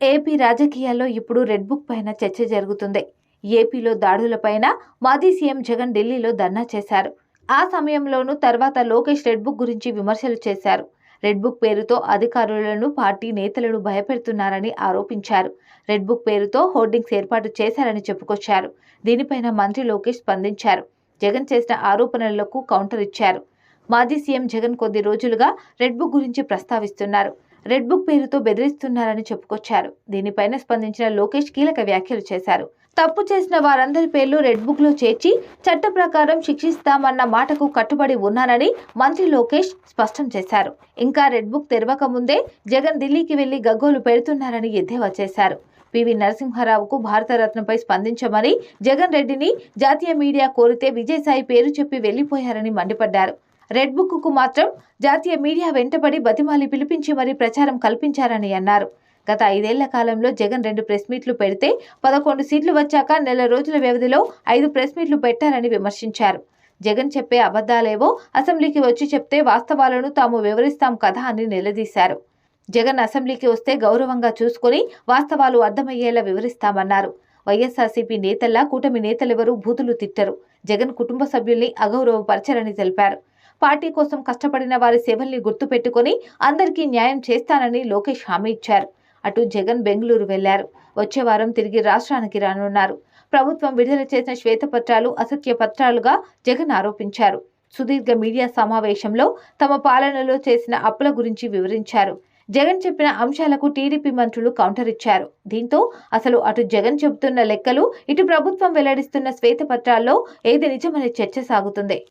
AP రాజకీయాల్లో ఇప్పుడు red book పైన చర్చ జరుగుతుంది. ఏపీలో దాడులపైన మాజీ సీఎం జగన్ ఢిల్లీలో ధర్నా చేశారు. ఆ సమయంలోనూ తర్వాత లోకేష్ రెడ్ బుక్ గురించి విమర్శలు చేశారు. రెడ్ బుక్ పేరుతో అధికారులను పార్టీ నేతలను భయపెడుతున్నారని ఆరోపించారు. రెడ్ బుక్ పేరుతో హోర్డింగ్స్ ఏర్పాటు చేశారని చెప్పుకొచ్చారు. దీనిపైన మంత్రి లోకేష్ స్పందించారు. జగన్ చేసిన ఆరోపణలకు కౌంటర్ ఇచ్చారు. మాజీ సీఎం జగన్ కొద్ది రోజులుగా రెడ్ బుక్ గురించి ప్రస్తావిస్తున్నారు. రెడ్ బుక్ పేరుతో బెదిరిస్తున్నారని చెప్పుకొచ్చారు. దీనిపైన స్పందించిన లోకేష్ కీలక వ్యాఖ్యలు చేశారు. తప్పు చేసిన వారందరి పేర్లు రెడ్ బుక్లో చేర్చి చట్ట ప్రకారం శిక్షిస్తామన్న మాటకు కట్టుబడి ఉన్నానని మంత్రి లోకేష్ స్పష్టం చేశారు. ఇంకా రెడ్ బుక్ తెరవక ముందే జగన్ ఢిల్లీకి వెళ్ళి గగ్గోలు పెడుతున్నారని ఎద్దేవా చేశారు. పివి నరసింహారావుకు భారతరత్నపై స్పందించమని జగన్ రెడ్డిని జాతీయ మీడియా కోరితే విజయసాయి పేరు చెప్పి వెళ్ళిపోయారని మండిపడ్డారు. రెడ్ బుక్కు మాత్రం జాతీయ మీడియా వెంటపడి బతిమాలి పిలిపించి మరీ ప్రచారం కల్పించారని అన్నారు. గత ఐదేళ్ళ కాలంలో జగన్ రెండు ప్రెస్ మీట్లు పెడితే పదకొండు సీట్లు వచ్చాక నెల రోజుల వ్యవధిలో ఐదు ప్రెస్ మీట్లు పెట్టారని విమర్శించారు. జగన్ చెప్పే అబద్ధాలేవో అసెంబ్లీకి వచ్చి చెప్తే వాస్తవాలను తాము వివరిస్తాం కదా అని నిలదీశారు. జగన్ అసెంబ్లీకి వస్తే గౌరవంగా చూసుకుని వాస్తవాలు అర్థమయ్యేలా వివరిస్తామన్నారు. వైఎస్ఆర్సీపీ నేతల్లా కూటమి నేతలెవరూ బూతులు తిట్టరు. జగన్ కుటుంబ సభ్యుల్ని అగౌరవపరచరని తెలిపారు. పార్టీ కోసం కష్టపడిన వారి సేవల్ని గుర్తుపెట్టుకుని అందరికీ న్యాయం చేస్తానని లోకేష్ హామీ ఇచ్చారు. అటు జగన్ బెంగళూరు వెళ్ళారు. వచ్చే వారం తిరిగి రాష్ట్రానికి రానున్నారు. ప్రభుత్వం విడుదల చేసిన శ్వేతపత్రాలు అసత్య పత్రాలుగా జగన్ ఆరోపించారు. సుదీర్ఘ మీడియా సమావేశంలో తమ పాలనలో చేసిన అప్పుల గురించి వివరించారు. జగన్ చెప్పిన అంశాలకు టీడీపీ మంత్రులు కౌంటర్ ఇచ్చారు. దీంతో అసలు అటు జగన్ చెబుతున్న లెక్కలు ఇటు ప్రభుత్వం వెల్లడిస్తున్న శ్వేతపత్రాల్లో ఏది నిజమనే చర్చ సాగుతుంది.